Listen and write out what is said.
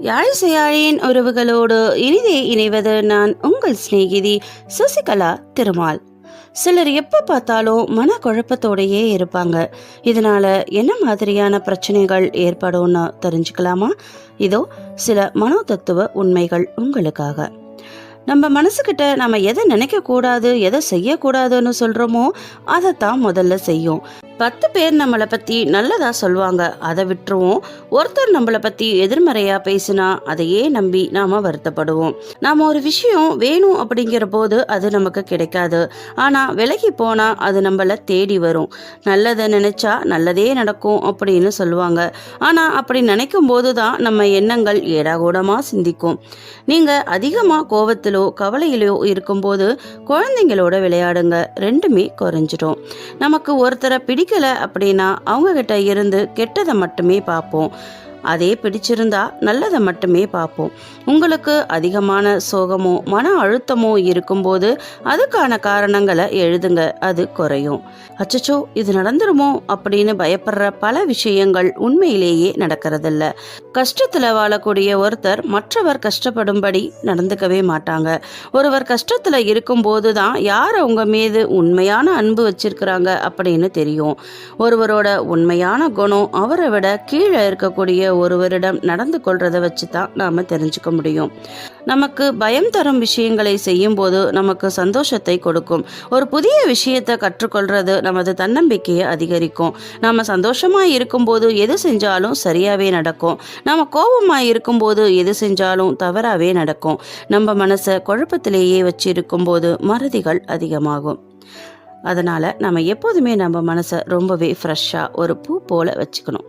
யாழிசையாழியின் உறவுகளோடு இனிதே இணைவது நான் உங்கள் சிநேகிதி சசிகலா திருமால். சிலர் எப்போ பார்த்தாலும் மன குழப்பத்தோடையே இருப்பாங்க. இதனால என்ன மாதிரியான பிரச்சனைகள் ஏற்படும்னு தெரிஞ்சுக்கலாமா? இதோ சில மனோ தத்துவ உண்மைகள் உங்களுக்காக. நம்ம மனசுக்கிட்ட நம்ம எதை நினைக்கக்கூடாது எதை செய்யக்கூடாதுன்னு சொல்கிறோமோ அதைத்தான் முதல்ல செய்யும். பத்து பேர் நம்மளை பற்றி நல்லதா சொல்லுவாங்க. அதை விட்டுருவோம். ஒருத்தர் நம்மளை பற்றி எதிர்மறையாக பேசினா அதையே நம்பி நாம் வருத்தப்படுவோம். நாம் ஒரு விஷயம் வேணும் அப்படிங்கிற போது அது நமக்கு கிடைக்காது. ஆனால் விலகி போனால் அது நம்மளை தேடி வரும். நல்லதை நினச்சா நல்லதே நடக்கும் அப்படின்னு சொல்லுவாங்க. ஆனால் அப்படி நினைக்கும் போது தான் நம்ம எண்ணங்கள் ஏடாகூடமாக சிந்திக்கும். நீங்கள் அதிகமாக கோவத்திலோ கவலையிலோ இருக்கும்போது குழந்தைங்களோட விளையாடுங்க. ரெண்டுமே குறைஞ்சிடும். நமக்கு ஒருத்தரை பிடி பிடிக்கல அப்படின்னா அவங்க கிட்ட இருந்து கெட்டதை மட்டுமே பார்ப்போம். அதே பிடிச்சிருந்தா நல்லதை மட்டுமே பார்ப்போம். உங்களுக்கு அதிகமான சோகமோ மன அழுத்தமோ இருக்கும்போது அதுக்கான காரணங்களை எழுதுங்க. அது குறையும். அச்சச்சோ இது நடந்துருமோ அப்படின்னு பயப்படுற பல விஷயங்கள் உண்மையிலேயே நடக்கிறதில்ல. கஷ்டத்தில் வாழக்கூடிய ஒருத்தர் மற்றவர் கஷ்டப்படும்படி நடந்துக்கவே மாட்டாங்க. ஒருவர் கஷ்டத்தில் இருக்கும்போது தான் யார் அவங்க மீது உண்மையான அன்பு வச்சிருக்கிறாங்க அப்படின்னு தெரியும். ஒருவரோட உண்மையான குணம் அவரை விட கீழே இருக்கக்கூடிய ஒருவரிடம் நடந்து கொள்றதை வச்சு தான் நாம் தெரிஞ்சுக்க முடியும். நமக்கு பயம் தரும் விஷயங்களை செய்யும்போது நமக்கு சந்தோஷத்தை கொடுக்கும். ஒரு புதிய விஷயத்தை கற்றுக்கொள்றது நமது தன்னம்பிக்கையை அதிகரிக்கும். நம்ம சந்தோஷமாக இருக்கும்போது எது செஞ்சாலும் சரியாகவே நடக்கும். நம்ம கோபமாக இருக்கும்போது எது செஞ்சாலும் தவறாகவே நடக்கும். நம்ம மனசை குழப்பத்திலேயே வச்சு இருக்கும்போது மறதிகள் அதிகமாகும். அதனால் நம்ம எப்போதுமே நம்ம மனசை ரொம்பவே ஃப்ரெஷ்ஷாக ஒரு பூ போல் வச்சுக்கணும்.